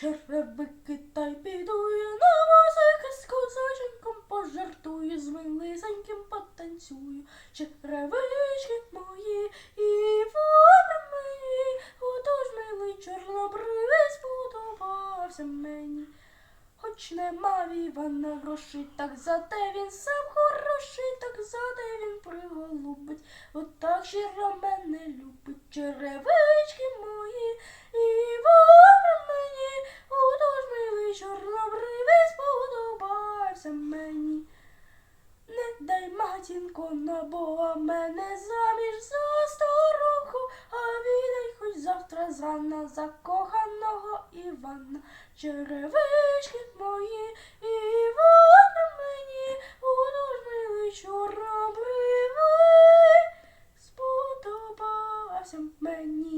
черевики та й піду я на музики з козаченьком пожартую, з милисеньким потанцюю. Черевички мої і воври мої, отож милий чорнобривець сподобався мені. Хоч нема в Івана грошей, так зате він сам хороший, так зате він приголубить. Отак щиро мене любить черевички мої і воври мені, отож милий чорнобривець сподобався мені. Не дай матінко на Бога мене заміж за старуху, а віддай хоч завтра зрана закоханого Івана. Черевички мої і вона мені, удож милий чорнобривий, сподобався мені.